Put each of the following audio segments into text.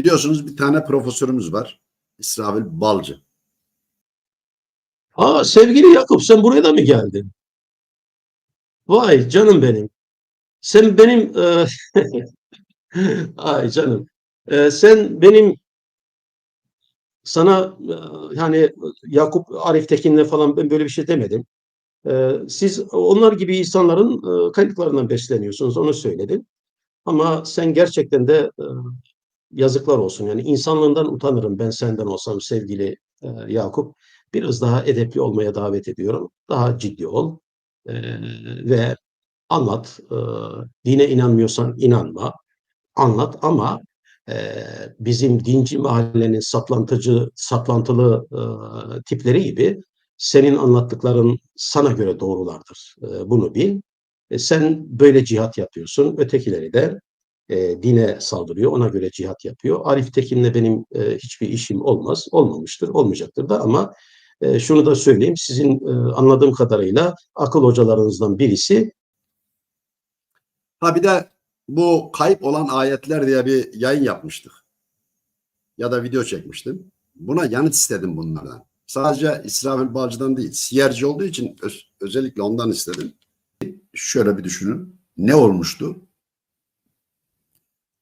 Biliyorsunuz bir tane profesörümüz var. İsrafil Balcı. Aa sevgili Yakup sen buraya da mı geldin? Vay canım benim. Sen benim e, ay canım. E, sen benim sana e, yani Yakup Arif Tekin'le falan ben böyle bir şey demedim. E, siz onlar gibi insanların e, kayıtlarından besleniyorsunuz onu söyledim. Ama sen gerçekten de e, yazıklar olsun. Yani insanlığından utanırım ben senden olsam sevgili e, Yakup. Biraz daha edepli olmaya davet ediyorum. Daha ciddi ol. E, ve anlat. E, dine inanmıyorsan inanma. Anlat ama e, bizim dinci mahallenin saplantıcı, saplantılı e, tipleri gibi senin anlattıkların sana göre doğrulardır. E, bunu bil. E, sen böyle cihat yapıyorsun. Ötekileri de e, dine saldırıyor. Ona göre cihat yapıyor. Arif Tekin'le benim e, hiçbir işim olmaz. Olmamıştır. Olmayacaktır da ama e, şunu da söyleyeyim. Sizin e, anladığım kadarıyla akıl hocalarınızdan birisi Ha bir de bu kayıp olan ayetler diye bir yayın yapmıştık. Ya da video çekmiştim. Buna yanıt istedim bunlardan. Sadece İsrafil Balcı'dan değil. Siyerci olduğu için öz- özellikle ondan istedim. Şöyle bir düşünün. Ne olmuştu?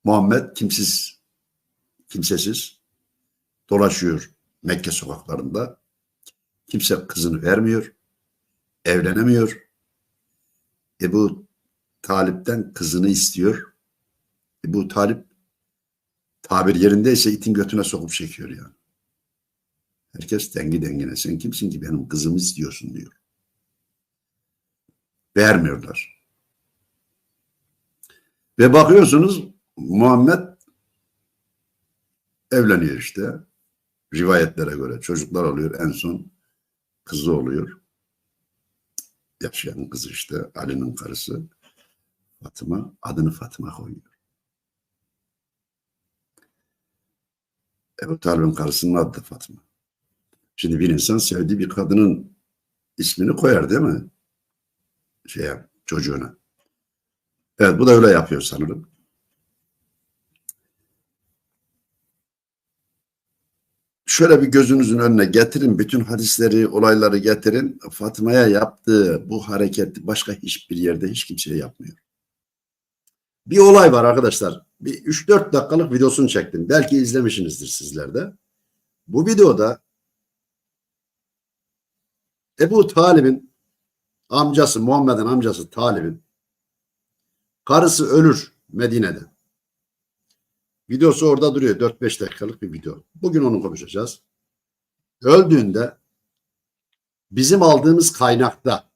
Muhammed kimsiz, kimsesiz dolaşıyor Mekke sokaklarında. Kimse kızını vermiyor. Evlenemiyor. Ebu Talip'ten kızını istiyor. Ebu Talip tabir yerindeyse itin götüne sokup çekiyor yani. Herkes dengi dengine. Sen kimsin ki benim kızımı istiyorsun diyor. Vermiyorlar. Ve bakıyorsunuz Muhammed evleniyor işte. Rivayetlere göre çocuklar oluyor. En son kızı oluyor. Yaşayan kızı işte Ali'nin karısı. Fatıma adını Fatıma koyuyor. Ebu Talib'in karısının adı da Fatıma. Şimdi bir insan sevdiği bir kadının ismini koyar değil mi? Şeye, çocuğuna. Evet bu da öyle yapıyor sanırım. Şöyle bir gözünüzün önüne getirin, bütün hadisleri, olayları getirin. Fatıma'ya yaptığı bu hareketi başka hiçbir yerde hiç kimseye yapmıyor. Bir olay var arkadaşlar. Bir 3-4 dakikalık videosunu çektim. Belki izlemişsinizdir sizler de. Bu videoda Ebu Talib'in amcası, Muhammed'in amcası Talib'in karısı ölür Medine'de. Videosu orada duruyor. 4-5 dakikalık bir video. Bugün onu konuşacağız. Öldüğünde bizim aldığımız kaynakta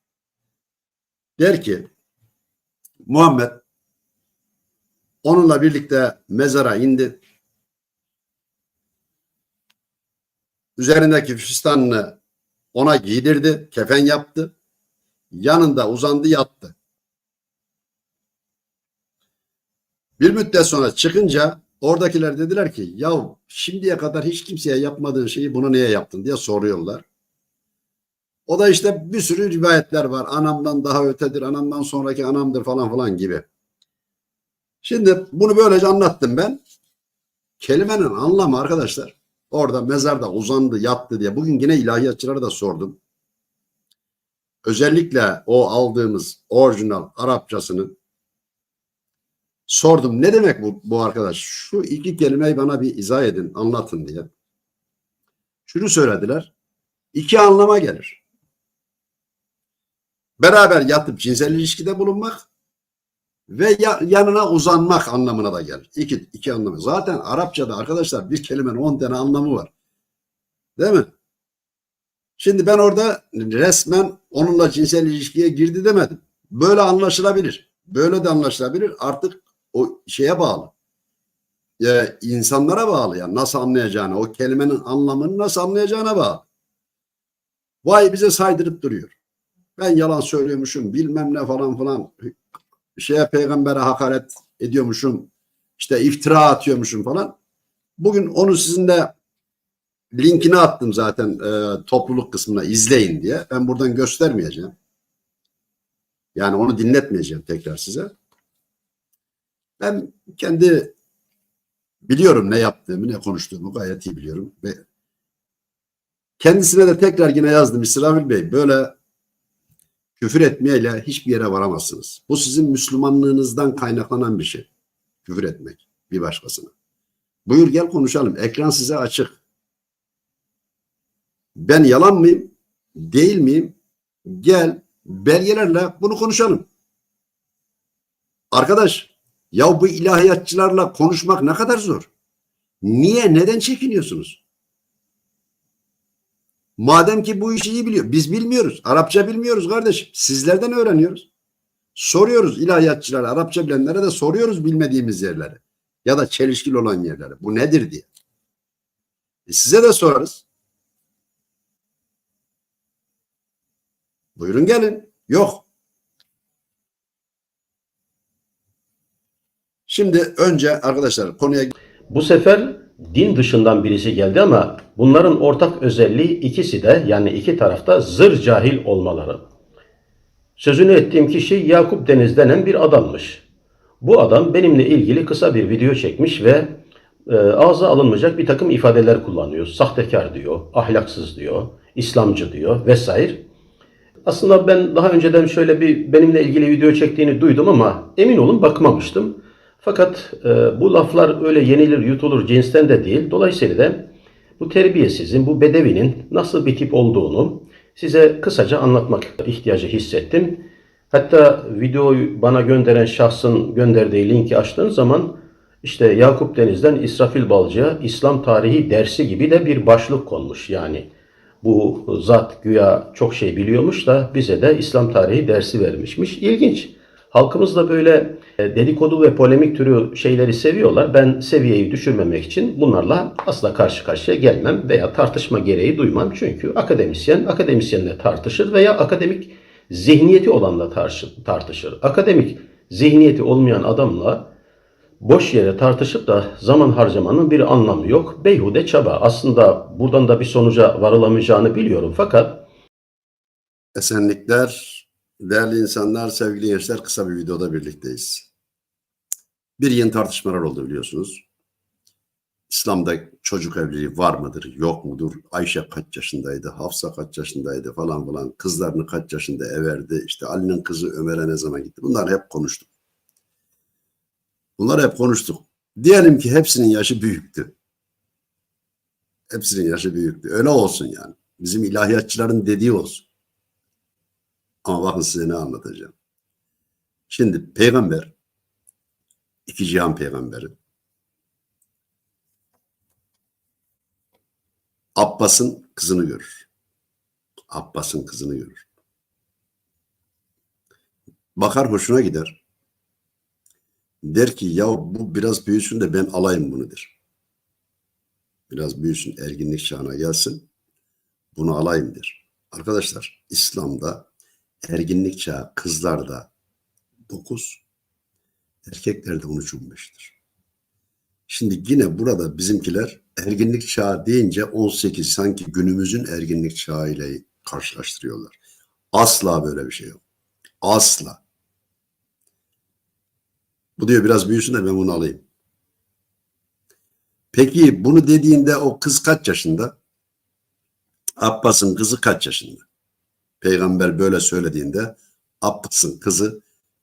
der ki Muhammed onunla birlikte mezara indi. Üzerindeki füstanını ona giydirdi, kefen yaptı. Yanında uzandı yattı. Bir müddet sonra çıkınca oradakiler dediler ki ya şimdiye kadar hiç kimseye yapmadığın şeyi bunu niye yaptın diye soruyorlar. O da işte bir sürü rivayetler var. Anamdan daha ötedir, anamdan sonraki anamdır falan falan gibi. Şimdi bunu böylece anlattım ben. Kelimenin anlamı arkadaşlar orada mezarda uzandı yattı diye bugün yine ilahiyatçılara da sordum. Özellikle o aldığımız orijinal Arapçasını sordum. Ne demek bu, bu arkadaş? Şu iki kelimeyi bana bir izah edin, anlatın diye. Şunu söylediler. İki anlama gelir. Beraber yatıp cinsel ilişkide bulunmak ve ya- yanına uzanmak anlamına da gelir. İki, iki anlamı. Zaten Arapçada arkadaşlar bir kelimenin on tane anlamı var. Değil mi? Şimdi ben orada resmen onunla cinsel ilişkiye girdi demedim. Böyle anlaşılabilir. Böyle de anlaşılabilir. Artık o şeye bağlı. Ee, insanlara bağlı yani nasıl anlayacağını, o kelimenin anlamını nasıl anlayacağına bağlı. Vay bize saydırıp duruyor. Ben yalan söylüyormuşum, bilmem ne falan falan şeye peygambere hakaret ediyormuşum, işte iftira atıyormuşum falan. Bugün onu sizin de linkini attım zaten e, topluluk kısmına izleyin diye. Ben buradan göstermeyeceğim. Yani onu dinletmeyeceğim tekrar size. Ben kendi Biliyorum ne yaptığımı, ne konuştuğumu gayet iyi biliyorum. Ve kendisine de tekrar yine yazdım İsrafil Bey. Böyle küfür etmeyle hiçbir yere varamazsınız. Bu sizin Müslümanlığınızdan kaynaklanan bir şey. Küfür etmek bir başkasına. Buyur gel konuşalım. Ekran size açık. Ben yalan mıyım? Değil miyim? Gel belgelerle bunu konuşalım. Arkadaş ya bu ilahiyatçılarla konuşmak ne kadar zor. Niye? Neden çekiniyorsunuz? Madem ki bu işi iyi biliyor. Biz bilmiyoruz. Arapça bilmiyoruz kardeşim. Sizlerden öğreniyoruz. Soruyoruz ilahiyatçılara, Arapça bilenlere de soruyoruz bilmediğimiz yerleri. Ya da çelişkili olan yerleri. Bu nedir diye. E size de sorarız. Buyurun gelin. Yok. Şimdi önce arkadaşlar konuya Bu sefer din dışından birisi geldi ama bunların ortak özelliği ikisi de yani iki tarafta zır cahil olmaları. Sözünü ettiğim kişi Yakup Deniz denen bir adammış. Bu adam benimle ilgili kısa bir video çekmiş ve e, ağza alınmayacak bir takım ifadeler kullanıyor. Sahtekar diyor, ahlaksız diyor, İslamcı diyor vesaire. Aslında ben daha önceden şöyle bir benimle ilgili video çektiğini duydum ama emin olun bakmamıştım. Fakat e, bu laflar öyle yenilir yutulur cinsten de değil. Dolayısıyla da bu terbiyesizin, bu bedevinin nasıl bir tip olduğunu size kısaca anlatmak ihtiyacı hissettim. Hatta videoyu bana gönderen şahsın gönderdiği linki açtığınız zaman işte Yakup Deniz'den İsrafil Balcı'ya İslam tarihi dersi gibi de bir başlık konmuş. Yani bu zat güya çok şey biliyormuş da bize de İslam tarihi dersi vermişmiş. İlginç. Halkımız da böyle dedikodu ve polemik türü şeyleri seviyorlar. Ben seviyeyi düşürmemek için bunlarla asla karşı karşıya gelmem veya tartışma gereği duymam. Çünkü akademisyen akademisyenle tartışır veya akademik zihniyeti olanla tartışır. Akademik zihniyeti olmayan adamla boş yere tartışıp da zaman harcamanın bir anlamı yok. Beyhude çaba. Aslında buradan da bir sonuca varılamayacağını biliyorum fakat esenlikler, değerli insanlar, sevgili gençler kısa bir videoda birlikteyiz. Bir yeni tartışmalar oldu biliyorsunuz. İslam'da çocuk evliliği var mıdır, yok mudur? Ayşe kaç yaşındaydı, Hafsa kaç yaşındaydı falan falan. Kızlarını kaç yaşında everdi. İşte Ali'nin kızı Ömer'e ne zaman gitti? Bunlar hep konuştuk. Bunlar hep konuştuk. Diyelim ki hepsinin yaşı büyüktü. Hepsinin yaşı büyüktü. Öyle olsun yani. Bizim ilahiyatçıların dediği olsun. Ama bakın size ne anlatacağım. Şimdi peygamber, iki cihan peygamberi, Abbas'ın kızını görür. Abbas'ın kızını görür. Bakar hoşuna gider. Der ki ya bu biraz büyüsün de ben alayım bunu der. Biraz büyüsün erginlik çağına gelsin. Bunu alayım der. Arkadaşlar İslam'da erginlik çağı kızlarda 9, erkeklerde 13-15'tir. Şimdi yine burada bizimkiler erginlik çağı deyince 18 sanki günümüzün erginlik çağı ile karşılaştırıyorlar. Asla böyle bir şey yok. Asla. Bu diyor biraz büyüsün de ben bunu alayım. Peki bunu dediğinde o kız kaç yaşında? Abbas'ın kızı kaç yaşında? Peygamber böyle söylediğinde Abbas'ın kızı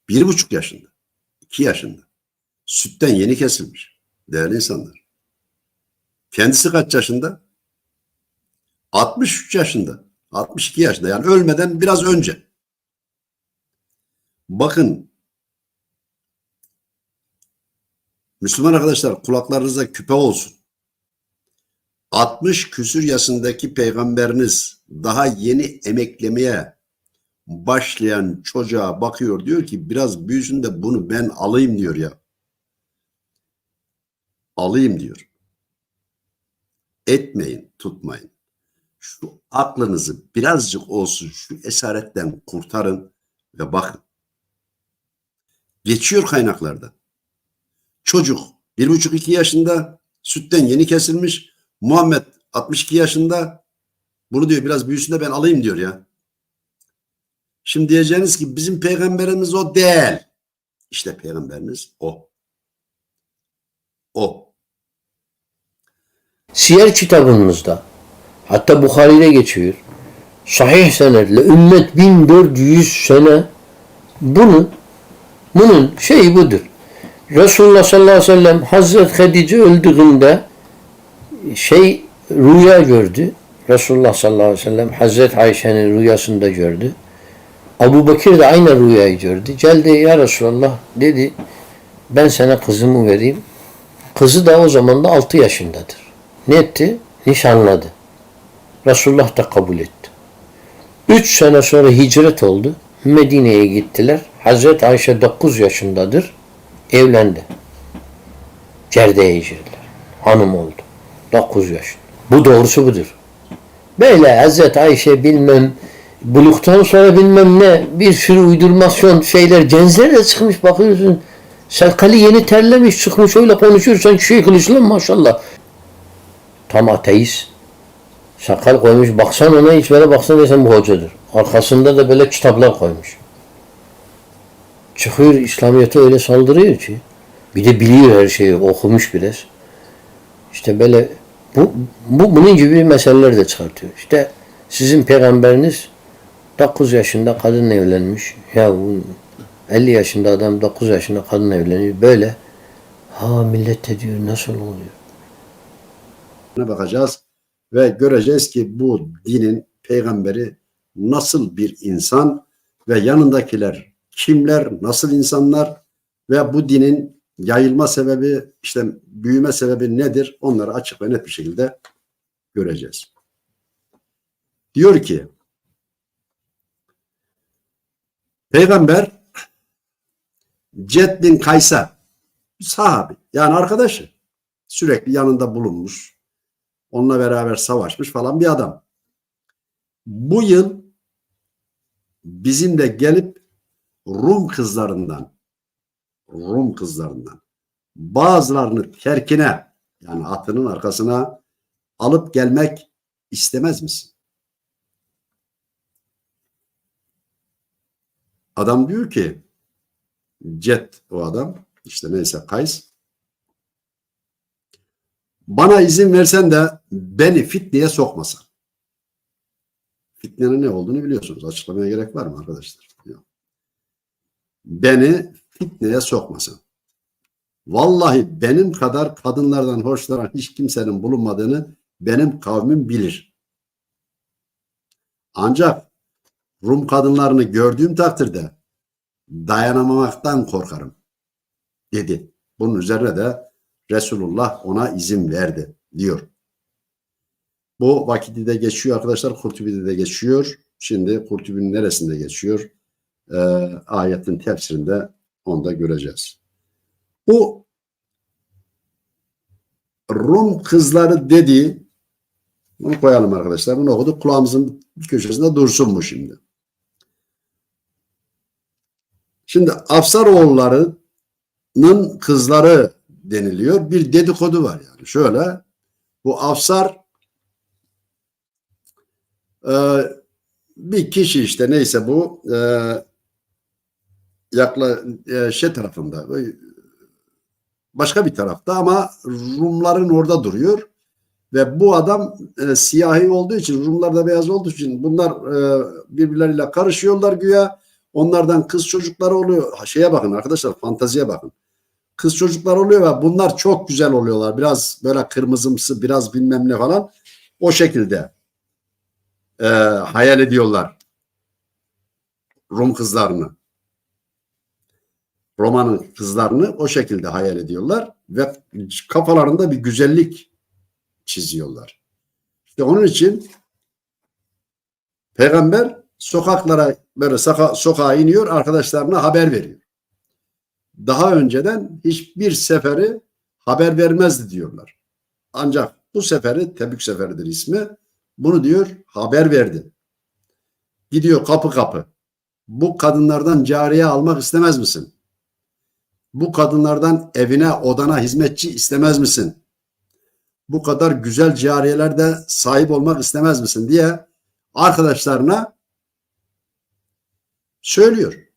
bir buçuk yaşında, iki yaşında. Sütten yeni kesilmiş. Değerli insanlar. Kendisi kaç yaşında? 63 yaşında. 62 yaşında. Yani ölmeden biraz önce. Bakın Müslüman arkadaşlar kulaklarınıza küpe olsun. 60 küsür yaşındaki peygamberiniz daha yeni emeklemeye başlayan çocuğa bakıyor diyor ki biraz büyüsün de bunu ben alayım diyor ya. Alayım diyor. Etmeyin, tutmayın. Şu aklınızı birazcık olsun şu esaretten kurtarın ve bakın. Geçiyor kaynaklarda. Çocuk bir buçuk iki yaşında sütten yeni kesilmiş. Muhammed 62 yaşında bunu diyor biraz büyüsün de ben alayım diyor ya. Şimdi diyeceğiniz ki bizim peygamberimiz o değil. İşte peygamberimiz o. O. Siyer kitabımızda hatta Bukhari'de geçiyor. Sahih senetle ümmet 1400 sene bunu bunun şeyi budur. Resulullah sallallahu aleyhi ve sellem Hazreti Hadice öldüğünde şey rüya gördü. Resulullah sallallahu aleyhi ve sellem Hazreti Ayşe'nin rüyasında gördü. Abu Bakır da aynı rüyayı gördü. Geldi ya Resulallah dedi ben sana kızımı vereyim. Kızı da o zaman da 6 yaşındadır. Ne etti? Nişanladı. Resulullah da kabul etti. Üç sene sonra hicret oldu. Medine'ye gittiler. Hazreti Ayşe 9 yaşındadır. Evlendi. Cerde'ye girdiler. Hanım oldu. 9 yaşında. Bu doğrusu budur. Böyle Hazreti Ayşe bilmem buluktan sonra bilmem ne bir sürü uydurmasyon şeyler cenzer de çıkmış bakıyorsun. Selkali yeni terlemiş çıkmış öyle konuşursan Şeyhülislam maşallah. Tam ateist. Sakal koymuş. Baksan ona hiç böyle baksan desen bu hocadır. Arkasında da böyle kitaplar koymuş. Çıkıyor İslamiyet'e öyle saldırıyor ki. Bir de biliyor her şeyi. Okumuş biraz. İşte böyle bu, bu bunun gibi meseleler de çıkartıyor. İşte sizin peygamberiniz 9 yaşında kadınla evlenmiş. Ya bu 50 yaşında adam 9 yaşında kadınla evleniyor. Böyle. Ha millet de diyor nasıl oluyor? bakacağız ve göreceğiz ki bu dinin peygamberi nasıl bir insan ve yanındakiler kimler, nasıl insanlar ve bu dinin yayılma sebebi, işte büyüme sebebi nedir? Onları açık ve net bir şekilde göreceğiz. Diyor ki Peygamber Ced bin Kaysa sahabi yani arkadaşı sürekli yanında bulunmuş onunla beraber savaşmış falan bir adam. Bu yıl bizimle gelip Rum kızlarından Rum kızlarından bazılarını terkine yani atının arkasına alıp gelmek istemez misin? Adam diyor ki Cet o adam işte neyse Kays bana izin versen de beni fitneye sokmasan. Fitnenin ne olduğunu biliyorsunuz. Açıklamaya gerek var mı arkadaşlar? Yok. Beni fitneye sokmasan. Vallahi benim kadar kadınlardan hoşlanan hiç kimsenin bulunmadığını benim kavmim bilir. Ancak Rum kadınlarını gördüğüm takdirde dayanamamaktan korkarım dedi. Bunun üzerine de Resulullah ona izin verdi diyor. Bu vakitte de geçiyor arkadaşlar. Kurtubi'de de geçiyor. Şimdi Kurtubi'nin neresinde geçiyor? Ee, ayetin tefsirinde onu da göreceğiz. Bu Rum kızları dediği bunu koyalım arkadaşlar. Bunu okuduk. Kulağımızın köşesinde dursun bu şimdi. Şimdi Afsaroğulları'nın kızları deniliyor. Bir dedikodu var yani. Şöyle bu Afsar e, bir kişi işte neyse bu e, yakla e, şey tarafında başka bir tarafta ama Rumların orada duruyor. Ve bu adam e, siyahi olduğu için Rumlar da beyaz olduğu için bunlar e, birbirleriyle karışıyorlar güya. Onlardan kız çocukları oluyor. Ha, şeye bakın arkadaşlar fantaziye bakın. Kız çocuklar oluyor ve bunlar çok güzel oluyorlar. Biraz böyle kırmızımsı biraz bilmem ne falan. O şekilde e, hayal ediyorlar Rum kızlarını Roma'nın kızlarını o şekilde hayal ediyorlar ve kafalarında bir güzellik çiziyorlar. İşte onun için peygamber sokaklara böyle soka sokağa iniyor arkadaşlarına haber veriyor. Daha önceden hiçbir seferi haber vermezdi diyorlar. Ancak bu seferi Tebük seferidir ismi. Bunu diyor haber verdi. Gidiyor kapı kapı. Bu kadınlardan cariye almak istemez misin? Bu kadınlardan evine odana hizmetçi istemez misin? Bu kadar güzel cariyelerde sahip olmak istemez misin diye arkadaşlarına söylüyor.